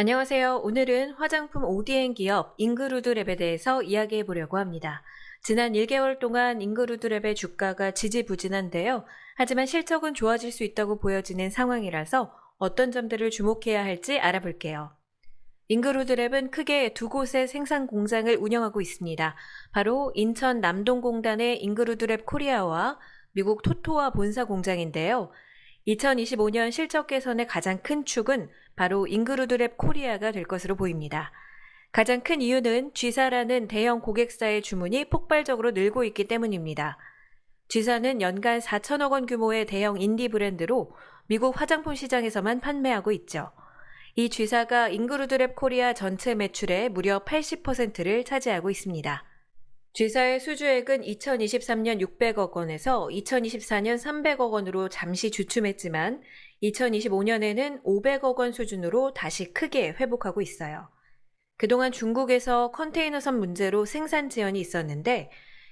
안녕하세요. 오늘은 화장품 ODM 기업 잉그루드랩에 대해서 이야기해 보려고 합니다. 지난 1개월 동안 잉그루드랩의 주가가 지지부진한데요. 하지만 실적은 좋아질 수 있다고 보여지는 상황이라서 어떤 점들을 주목해야 할지 알아볼게요. 잉그루드랩은 크게 두 곳의 생산 공장을 운영하고 있습니다. 바로 인천 남동공단의 잉그루드랩 코리아와 미국 토토와 본사 공장인데요. 2025년 실적 개선의 가장 큰 축은 바로 잉그루드랩 코리아가 될 것으로 보입니다. 가장 큰 이유는 G사라는 대형 고객사의 주문이 폭발적으로 늘고 있기 때문입니다. G사는 연간 4천억 원 규모의 대형 인디 브랜드로 미국 화장품 시장에서만 판매하고 있죠. 이 G사가 잉그루드랩 코리아 전체 매출의 무려 80%를 차지하고 있습니다. G사의 수주액은 2023년 600억 원에서 2024년 300억 원으로 잠시 주춤했지만 2025년에는 500억 원 수준으로 다시 크게 회복하고 있어요. 그동안 중국에서 컨테이너선 문제로 생산 지연이 있었는데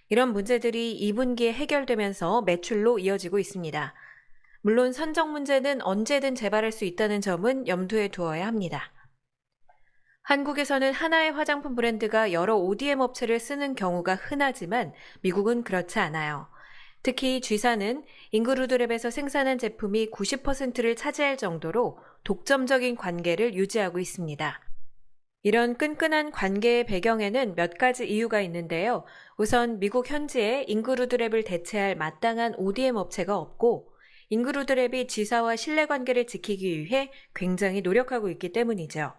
이런 문제들이 2분기에 해결되면서 매출로 이어지고 있습니다. 물론 선정 문제는 언제든 재발할 수 있다는 점은 염두에 두어야 합니다. 한국에서는 하나의 화장품 브랜드가 여러 ODM 업체를 쓰는 경우가 흔하지만 미국은 그렇지 않아요. 특히 G사는 잉그루드랩에서 생산한 제품이 90%를 차지할 정도로 독점적인 관계를 유지하고 있습니다. 이런 끈끈한 관계의 배경에는 몇 가지 이유가 있는데요. 우선 미국 현지에 잉그루드랩을 대체할 마땅한 ODM 업체가 없고 잉그루드랩이 G사와 신뢰 관계를 지키기 위해 굉장히 노력하고 있기 때문이죠.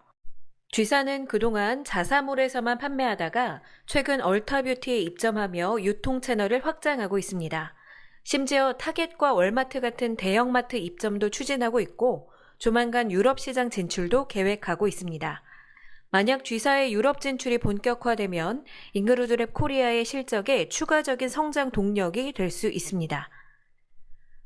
G사는 그동안 자사몰에서만 판매하다가 최근 얼타뷰티에 입점하며 유통 채널을 확장하고 있습니다. 심지어 타겟과 월마트 같은 대형마트 입점도 추진하고 있고 조만간 유럽 시장 진출도 계획하고 있습니다. 만약 G사의 유럽 진출이 본격화되면 잉그루드랩 코리아의 실적에 추가적인 성장 동력이 될 수 있습니다.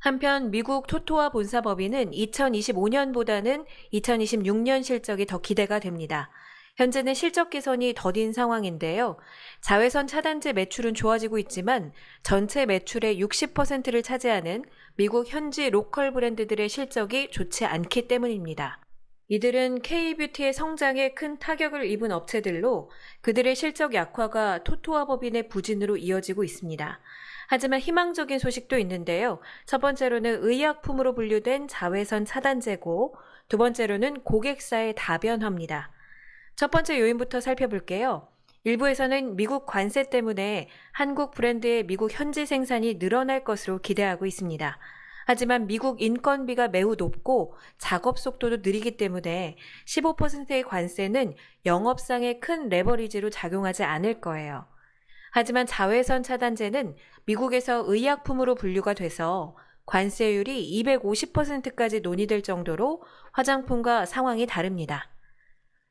한편 미국 토토와 본사법인은 2025년보다는 2026년 실적이 더 기대가 됩니다. 현재는 실적 개선이 더딘 상황인데요. 자외선 차단제 매출은 좋아지고 있지만 전체 매출의 60%를 차지하는 미국 현지 로컬 브랜드들의 실적이 좋지 않기 때문입니다. 이들은 K-뷰티의 성장에 큰 타격을 입은 업체들로 그들의 실적 약화가 토토와 법인의 부진으로 이어지고 있습니다. 하지만 희망적인 소식도 있는데요. 첫 번째로는 의약품으로 분류된 자외선 차단제고, 두 번째로는 고객사의 다변화입니다. 첫 번째 요인부터 살펴볼게요. 일부에서는 미국 관세 때문에 한국 브랜드의 미국 현지 생산이 늘어날 것으로 기대하고 있습니다. 하지만 미국 인건비가 매우 높고 작업 속도도 느리기 때문에 15%의 관세는 영업상의 큰 레버리지로 작용하지 않을 거예요. 하지만 자외선 차단제는 미국에서 의약품으로 분류가 돼서 관세율이 250%까지 논의될 정도로 화장품과 상황이 다릅니다.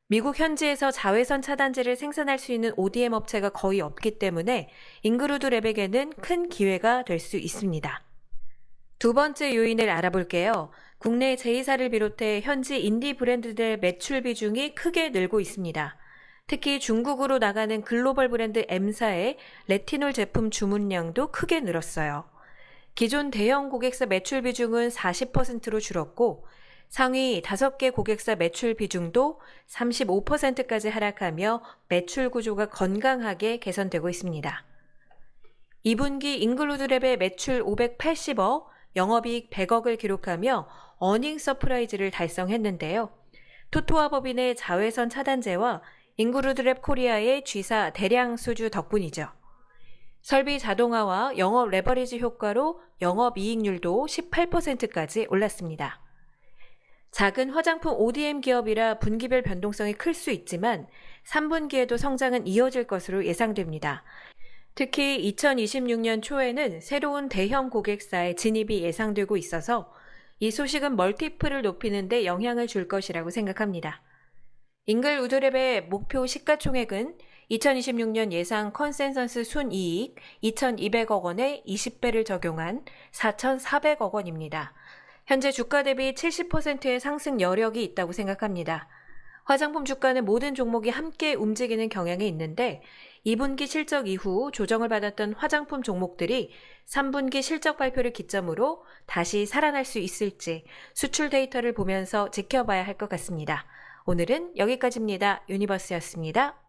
미국 현지에서 자외선 차단제를 생산할 수 있는 ODM 업체가 거의 없기 때문에 잉그루드 랩에게는 큰 기회가 될 수 있습니다. 두 번째 요인을 알아볼게요. 국내 제이사를 비롯해 현지 인디 브랜드들의 매출 비중이 크게 늘고 있습니다. 특히 중국으로 나가는 글로벌 브랜드 M사의 레티놀 제품 주문량도 크게 늘었어요. 기존 대형 고객사 매출 비중은 40%로 줄었고 상위 5개 고객사 매출 비중도 35%까지 하락하며 매출 구조가 건강하게 개선되고 있습니다. 2분기 잉글루드랩의 매출 580억, 영업이익 100억을 기록하며 어닝 서프라이즈를 달성했는데요. 토토와 법인의 자외선 차단제와 잉그루드랩 코리아의 G사 대량 수주 덕분이죠. 설비 자동화와 영업 레버리지 효과로 영업 이익률도 18%까지 올랐습니다. 작은 화장품 ODM 기업이라 분기별 변동성이 클 수 있지만 3분기에도 성장은 이어질 것으로 예상됩니다. 특히 2026년 초에는 새로운 대형 고객사의 진입이 예상되고 있어서 이 소식은 멀티플을 높이는 데 영향을 줄 것이라고 생각합니다. 잉글 우드랩의 목표 시가총액은 2026년 예상 컨센서스 순이익 2,200억 원에 20배를 적용한 4,400억 원입니다. 현재 주가 대비 70%의 상승 여력이 있다고 생각합니다. 화장품 주가는 모든 종목이 함께 움직이는 경향이 있는데 2분기 실적 이후 조정을 받았던 화장품 종목들이 3분기 실적 발표를 기점으로 다시 살아날 수 있을지 수출 데이터를 보면서 지켜봐야 할 것 같습니다. 오늘은 여기까지입니다. 유니버스였습니다.